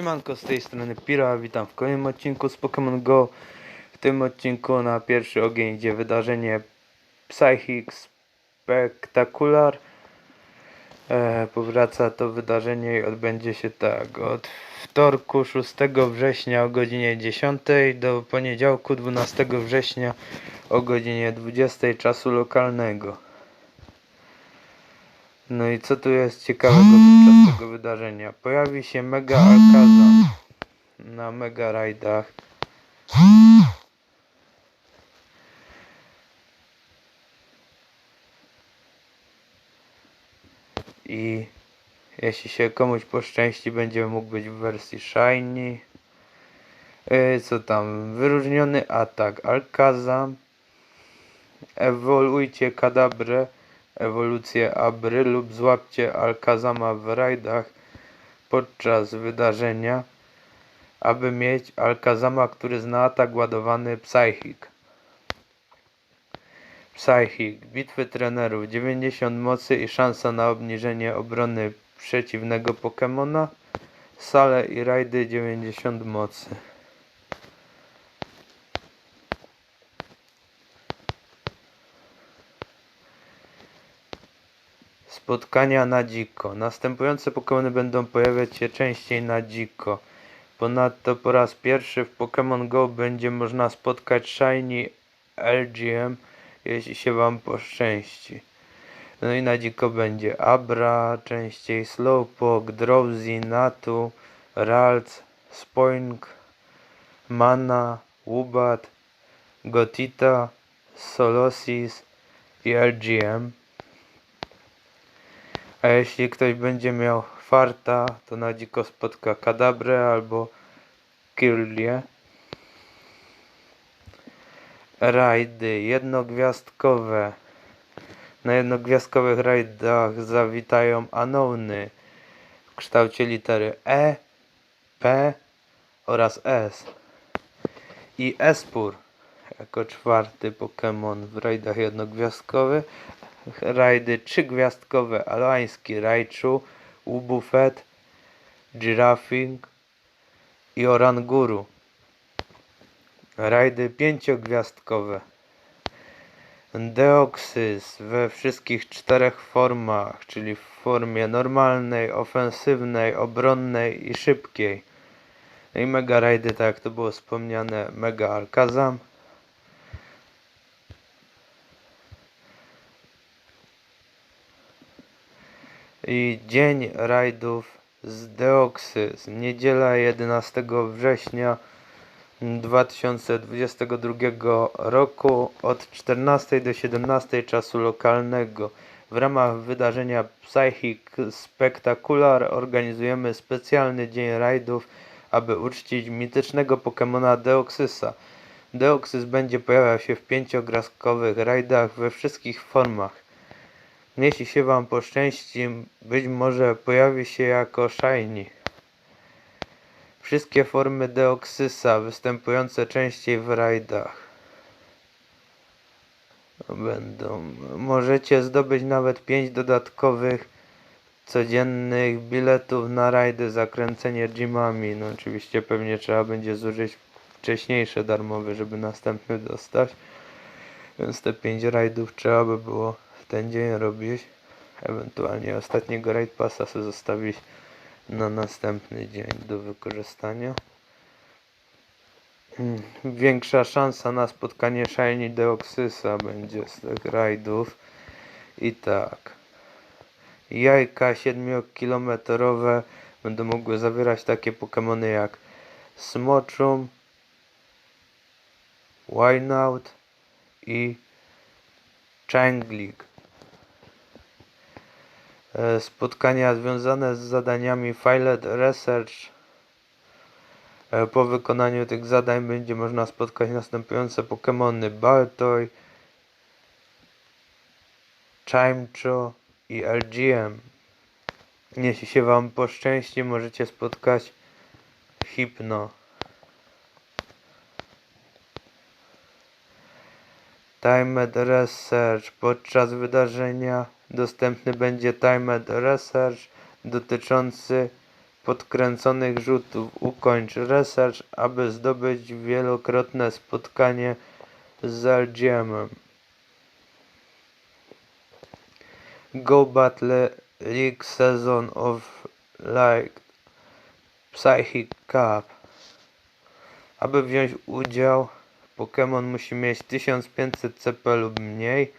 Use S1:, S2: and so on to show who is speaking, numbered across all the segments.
S1: Siemanko, z tej strony Pira, witam w kolejnym odcinku z Pokémon Go. W tym odcinku na pierwszy ogień idzie wydarzenie Psychic Spectacular. E, powraca to wydarzenie i odbędzie się tak od wtorku 6 września o godzinie 10 do poniedziałku 12 września o godzinie 20 czasu lokalnego. No i co tu jest ciekawego podczas tego wydarzenia? Pojawi się Mega Alcazam na Mega Rajdach. I jeśli się komuś poszczęści, będzie mógł być w wersji Shiny. Yy, co tam? Wyróżniony atak Alcazam. Ewoluujcie Kadabrę ewolucję Abry lub złapcie Alkazama w rajdach podczas wydarzenia, aby mieć Alkazama, który zna atak ładowany Psychic. Psychic, bitwy trenerów, 90 mocy i szansa na obniżenie obrony przeciwnego Pokemona. Sale i rajdy 90 mocy. Spotkania na dziko. Następujące Pokémony będą pojawiać się częściej na dziko. Ponadto po raz pierwszy w Pokémon Go będzie można spotkać Shiny LGM, jeśli się Wam poszczęści. No i na dziko będzie Abra, częściej Slowpoke, Drowsy, Natu, Ralts, Spoink, Mana, Wubat, Gotita, Solosis i LGM. A jeśli ktoś będzie miał farta, to na dziko spotka Kadabrę albo Kirlię. Rajdy jednogwiazdkowe. Na jednogwiazdkowych rajdach zawitają Anony w kształcie litery E, P oraz S. I Espur jako czwarty Pokémon w rajdach jednogwiazdkowych rajdy trzygwiazdkowe Aloański Raichu, Ubufet, Girafing i Oranguru. Rajdy pięciogwiazdkowe Deoxys we wszystkich czterech formach, czyli w formie normalnej, ofensywnej, obronnej i szybkiej. No i mega rajdy, tak jak to było wspomniane, Mega Alkazam. I dzień rajdów z Deoxys. Niedziela 11 września 2022 roku od 14 do 17 czasu lokalnego. W ramach wydarzenia Psychic Spectacular organizujemy specjalny dzień rajdów, aby uczcić mitycznego Pokemona Deoxysa. Deoxys będzie pojawiał się w pięciogwiazdkowych rajdach we wszystkich formach. Jeśli się Wam poszczęści, być może pojawi się jako Shiny. Wszystkie formy Deoxysa występujące częściej w rajdach będą. Możecie zdobyć nawet 5 dodatkowych codziennych biletów na rajdy zakręcenie gymami. No oczywiście pewnie trzeba będzie zużyć wcześniejsze darmowe, żeby następny dostać. Więc te 5 rajdów trzeba by było ten dzień robić. Ewentualnie ostatniego raid passa sobie zostawić na następny dzień do wykorzystania. Mm, Większa szansa na spotkanie Shiny Deoxysa będzie z tych rajdów. I tak. Jajka 7-kilometrowe będą mogły zawierać takie Pokémony jak Smochum, Wynaut i Changlik. E, Spotkania związane z zadaniami Filet Research. E, Po wykonaniu tych zadań będzie można spotkać następujące Pokémony Baltoy, Chimcho i LGM. Jeśli się Wam poszczęści, możecie spotkać Hypno. Timed Research. Podczas wydarzenia dostępny będzie Timed Research dotyczący podkręconych rzutów. Ukończ research, aby zdobyć wielokrotne spotkanie z LGM-em. Go Battle League Season of Light Psychic Cup. Aby wziąć udział, Pokémon musi mieć 1500 CP lub mniej.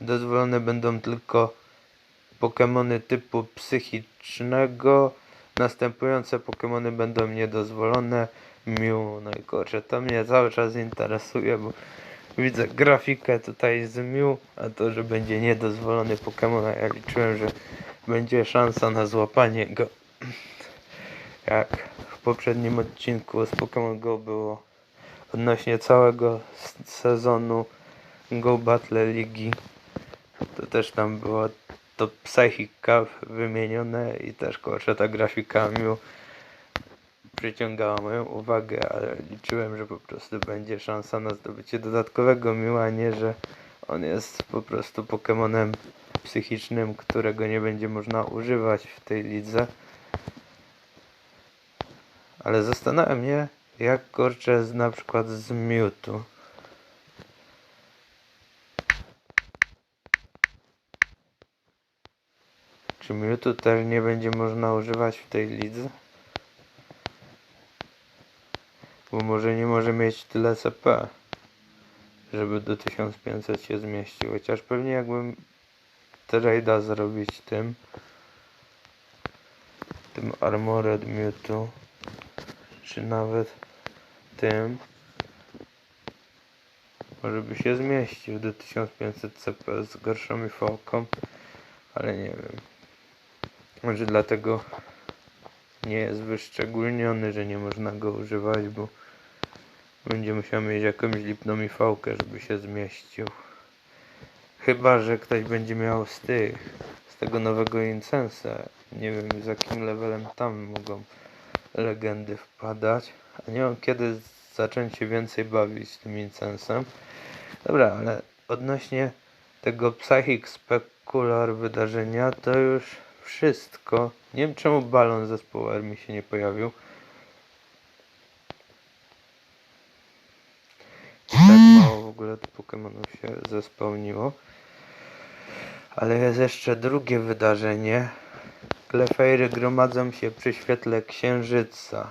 S1: Dozwolone będą tylko Pokémony typu psychicznego. Następujące Pokémony będą niedozwolone. Mew, no i to mnie cały czas interesuje, bo widzę grafikę tutaj z Mew, a to, że będzie niedozwolony Pokémon, ja liczyłem, że będzie szansa na złapanie go. Jak w poprzednim odcinku z Pokémon Go było odnośnie całego sezonu Go Battle Ligi, to też tam było to Psychic Cup wymienione i też kurczę ta grafika przyciągała moją uwagę, ale liczyłem, że po prostu będzie szansa na zdobycie dodatkowego miła, nie, że on jest po prostu Pokemonem psychicznym, którego nie będzie można używać w tej lidze. Ale zastanawiam mnie, jak kurczę na przykład z Mewtwo. Czy Mewtwo też nie będzie można używać w tej lidze? Bo może nie może mieć tyle CP, żeby do 1500 się zmieścił. Chociaż pewnie jakbym trade'a zrobić tym, tym Armored Mewtwo, czy nawet tym, może by się zmieścił do 1500 CP z gorszą fałką, ale nie wiem. Może dlatego nie jest wyszczególniony, że nie można go używać, bo będzie musiał mieć jakąś lipną fałkę, żeby się zmieścił. Chyba, że ktoś będzie miał z tych, z tego nowego incensa. Nie wiem z jakim levelem tam mogą legendy wpadać. A nie mam kiedy zacząć się więcej bawić tym incensem. Dobra, ale odnośnie tego Psychic Specular wydarzenia to już wszystko. Nie wiem czemu balon zespołu R mi się nie pojawił. I tak mało w ogóle tu Pokemonów się zespełniło. Ale jest jeszcze drugie wydarzenie. Klefejry gromadzą się przy świetle księżyca.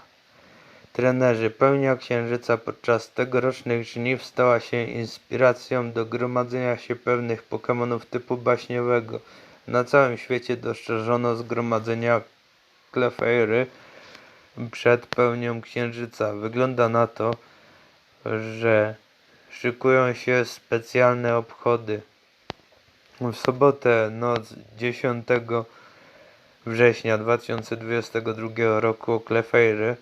S1: Trenerzy, pełnia księżyca podczas tegorocznych żniw stała się inspiracją do gromadzenia się pewnych Pokemonów typu baśniowego. Na całym świecie dostrzeżono zgromadzenia Klefejry przed pełnią księżyca. Wygląda na to, że szykują się specjalne obchody. W sobotę, noc 10 września 2022 roku Klefejry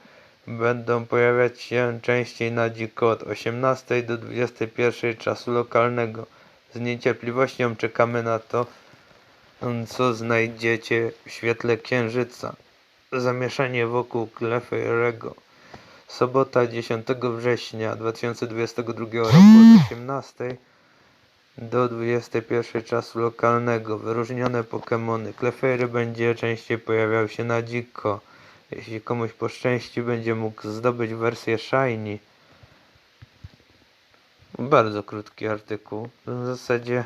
S1: będą pojawiać się częściej na dziko od 18 do 21 czasu lokalnego. Z niecierpliwością czekamy na to, co znajdziecie w świetle księżyca. Zamieszanie wokół Klefejrego. Sobota 10 września 2022 roku od 18 do 21 czasu lokalnego. Wyróżnione Pokémony. Klefairy będzie częściej pojawiał się na dziko. Jeśli komuś poszczęści, będzie mógł zdobyć wersję Shiny. Bardzo krótki artykuł. W zasadzie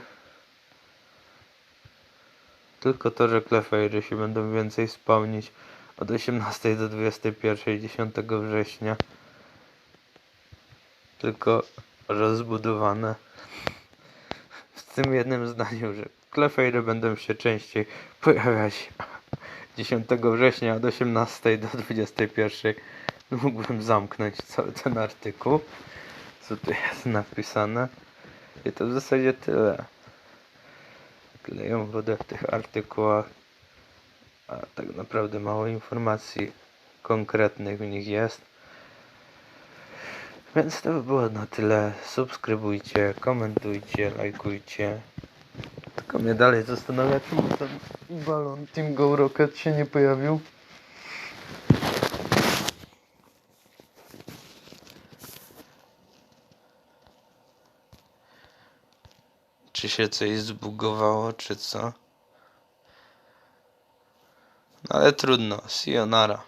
S1: tylko to, że Klefairy się będą więcej spełnić od 18 do 21 10 września. Tylko rozbudowane w tym jednym zdaniu, że Klefairy będą się częściej pojawiać 10 września od 18 do 21. Mógłbym zamknąć cały ten artykuł, co tu jest napisane. I to w zasadzie tyle. Kleją wodę w tych artykułach, a tak naprawdę mało informacji konkretnych w nich jest. Więc to by było na tyle. Subskrybujcie, komentujcie, lajkujcie. Tylko mnie dalej zastanawia, czemu ten balon Team Go Rocket się nie pojawił. Czy się coś zbugowało, czy co? No ale trudno. Sayonara.